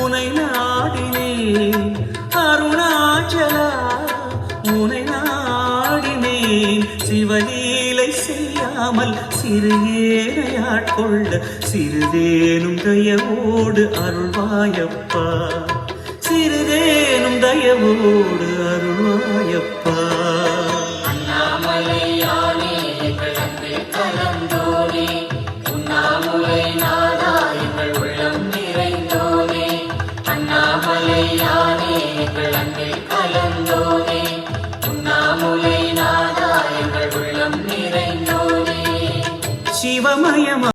உனை நாடினேன். அருணாச்சலா உனை நாடினேன். சிவலீலை செய்யாமல் சிறுகேரையாட்கொள்ள சிறிதேனும் தயவோடு அருள்வாயப்பா. சிறிதேனும் தயவோடு அருள்வாயப்பா. அன்பில் கலந்தோனே உண்ணாமுலை நாதா எங்கள் உள்ளம் நிறைந்தோனே. சிவமயமா